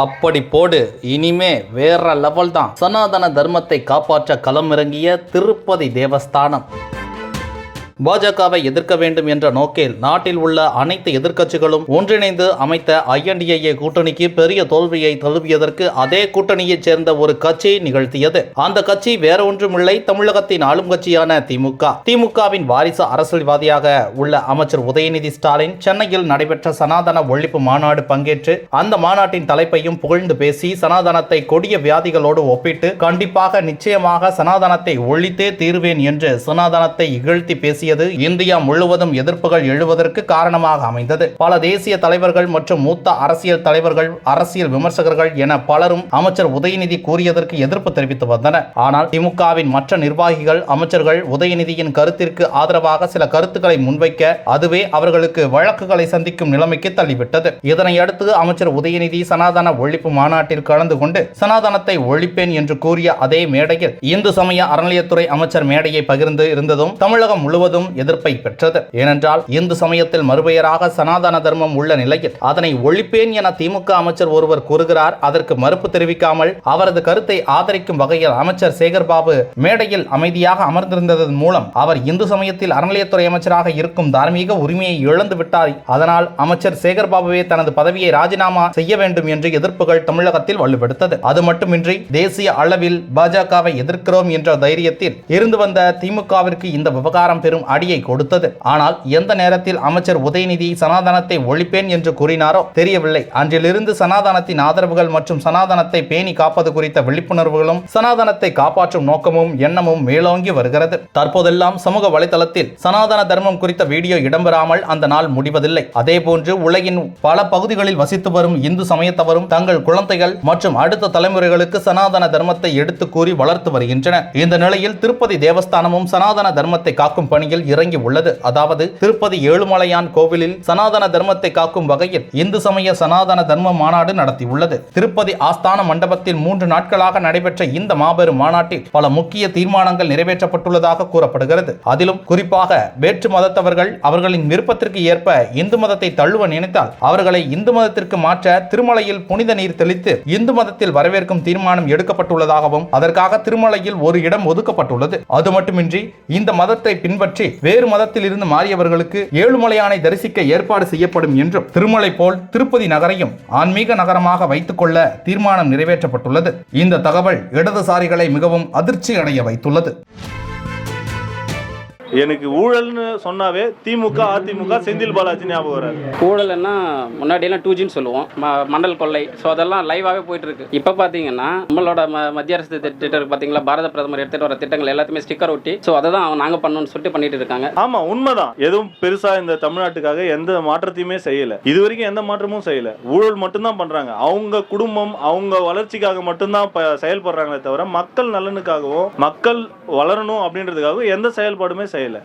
அப்படி போடு இனிமே வேற லெவல் தான். சனாதன தர்மத்தை காப்பாற்ற களமிறங்கிய திருப்பதி தேவஸ்தானம். பாஜகவை எதிர்க்க வேண்டும் என்ற நோக்கில் நாட்டில் உள்ள அனைத்து எதிர்க்கட்சிகளும் ஒன்றிணைந்து அமைத்த ஐஎன்டிஏ கூட்டணிக்கு பெரிய தோல்வியை தழுவியதற்கு அதே கூட்டணியைச் சேர்ந்த ஒரு கட்சி நிகழ்த்தியது. அந்த கட்சி வேற ஒன்றுமில்லை. தமிழகத்தின் ஆளும் கட்சியான திமுக திமுகவின் வாரிசு அரசியல்வாதியாக உள்ள அமைச்சர் உதயநிதி ஸ்டாலின் சென்னையில் நடைபெற்ற சனாதன ஒழிப்பு மாநாடு பங்கேற்று அந்த மாநாட்டின் தலைப்பையும் புகழ்ந்து பேசி சனாதனத்தை கொடிய வியாதிகளோடு ஒப்பிட்டு கண்டிப்பாக நிச்சயமாக சனாதனத்தை ஒழித்தே தீர்வேன் என்று சனாதனத்தை இகழ்த்தி பேசியது இந்தியா முழுவதும் எதிர்ப்புகள் எழுவதற்கு காரணமாக அமைந்தது. பல தேசிய தலைவர்கள் மற்றும் மூத்த அரசியல் தலைவர்கள் அரசியல் விமர்சகர்கள் என பலரும் அமைச்சர் உதயநிதி கூறியதற்கு எதிர்ப்பு தெரிவித்து வந்தனர் ஆனால் திமுகவின் மற்ற நிர்வாகிகள் அமைச்சர்கள் உதயநிதியின் கருத்திற்கு ஆதரவாக சில கருத்துக்களை முன்வைக்க அதுவே அவர்களுக்கு வழக்குகளை சந்திக்கும் நிலைமைக்கு தள்ளிவிட்டது. இதனை அடுத்து அமைச்சர் உதயநிதி சனாதன ஒழிப்பு மாநாட்டில் கலந்து கொண்டு சனாதனத்தை ஒழிப்பேன் என்று கூறிய அதே மேடையில் இந்து சமய அறநிலையத்துறை அமைச்சர் மேடையை பகிர்ந்து இருந்ததும் தமிழகம் முழுவதும் எதிர்ப்பை பெற்றது. ஏனென்றால் இந்து சமயத்தில் மறுபெயராக சனாதன தர்மம் உள்ள நிலையில் அதனை ஒழிப்பேன் என திமுக அமைச்சர் ஒருவர் கூறுகிறார். அதற்கு மறுப்பு தெரிவிக்காமல் அவரது கருத்தை ஆதரிக்கும் வகையில் அமைச்சர் சேகர்பாபு மேடையில் அமைதியாக அமர்ந்திருந்ததன் மூலம் அவர் இந்து சமயத்தில் அறநிலையத்துறை அமைச்சராக இருக்கும் தார்மீக உரிமையை இழந்து விட்டார். அதனால் அமைச்சர் சேகர்பாபுவே தனது பதவியை ராஜினாமா செய்ய வேண்டும் என்று எதிர்ப்புகள் தமிழகத்தில் வலுப்படுத்தது. அது மட்டுமின்றி தேசிய அளவில் பாஜகவை எதிர்க்கிறோம் என்ற தைரியத்தில் இருந்து வந்த திமுகவிற்கு இந்த விவகாரம் பெரும் அடியை கொடுத்தது. ஆனால் எந்த நேரத்தில் அமைச்சர் உதயநிதி சனாதனத்தை ஒழிப்பேன் என்று கூறினாரோ தெரியவில்லை. அன்றிலிருந்து சனாதனத்தின் ஆதரவுகள் மற்றும் சனாதனத்தை பேணி காப்பது குறித்த விழிப்புணர்வுகளும் சனாதனத்தை காப்பாற்றும் நோக்கமும் எண்ணமும் மேலோங்கி வருகிறது. தற்போதெல்லாம் சமூக வலைதளத்தில் சனாதன தர்மம் குறித்த வீடியோ இடம்பெறாமல் அந்த நாள் முடிவதில்லை. அதேபோன்று உலகின் பல பகுதிகளில் வசித்து வரும் இந்து சமயத்தவரும் தங்கள் குழந்தைகள் மற்றும் அடுத்த தலைமுறைகளுக்கு சனாதன தர்மத்தை எடுத்து கூறி வளர்த்து வருகின்றனர். இந்த நிலையில் திருப்பதி தேவஸ்தானமும் சனாதன தர்மத்தை காக்கும் பணியில் இறங்கி உள்ளது. அதாவது திருப்பதி ஏழுமலையான் கோவிலில் சனாதன தர்மத்தை காக்கும் வகையில் இந்து சமய சனாதன தர்ம மாநாடு நடத்தியுள்ளது. திருப்பதி ஆஸ்தான மண்டபத்தில் மூன்று நாட்களாக நடைபெற்ற இந்த மாபெரும் மாநாட்டில் பல முக்கிய தீர்மானங்கள் நிறைவேற்றப்பட்டுள்ளதாக கூறப்படுகிறது. அதிலும் குறிப்பாக வேற்று மதத்தவர்கள் அவர்களின் விருப்பத்திற்கு ஏற்ப இந்து மதத்தை தள்ளுவ நினைத்தால் அவர்களை இந்து மதத்திற்கு மாற்ற திருமலையில் புனித நீர் தெளித்து இந்து மதத்தில் வரவேற்கும் தீர்மானம் எடுக்கப்பட்டுள்ளதாகவும் அதற்காக திருமலையில் ஒரு இடம் ஒதுக்கப்பட்டுள்ளது. அது மட்டுமின்றி இந்த மதத்தை பின்பற்றி வேறு மதத்தில் இருந்து மாறியவர்களுக்கு ஏழுமலையானை தரிசிக்க ஏற்பாடு செய்யப்படும் என்றும் திருமலை போல் திருப்பதி நகரையும் ஆன்மீக நகரமாக வைத்துக் கொள்ள தீர்மானம் நிறைவேற்றப்பட்டுள்ளது. இந்த தகவல் இடதுசாரிகளை மிகவும் அதிர்ச்சி அடைய வைத்துள்ளது. எனக்கு ஊழல்னு சொன்னாவே திமுக அதிமுக செந்தில் பாலாஜி ஞாபகம் வராது. ஊழல்னா முன்னாடியெல்லாம் டூ ஜின்னு சொல்லுவோம். மண்டல் கொள்ளை. ஸோ அதெல்லாம் லைவாகவே போயிட்டு இருக்கு இப்போ பார்த்தீங்கன்னா நம்மளோட மத்திய அரசு திட்ட- திட்டம் பார்த்தீங்களா பாரத பிரதமர் எடுத்துட்டு வர திட்டங்கள் எல்லாத்தையுமே ஸ்டிக்கர் ஒட்டி ஸோ அதை தான் நாங்கள் பண்ணணும்னு சொல்லிட்டு பண்ணிட்டு இருக்காங்க. ஆமா உண்மைதான். எதுவும் பெருசா இந்த தமிழ்நாட்டுக்காக எந்த மாற்றத்தையுமே செய்யல. இது வரைக்கும் எந்த மாற்றமும் செய்யல. ஊழல் மட்டும்தான் பண்றாங்க. அவங்க குடும்பம் அவங்க வளர்ச்சிக்காக மட்டும்தான் செயல்படுறாங்களே தவிர மக்கள் நலனுக்காகவும் மக்கள் வளரணும் அப்படின்றதுக்காகவும் எந்த செயல்பாடுமே செய்யல.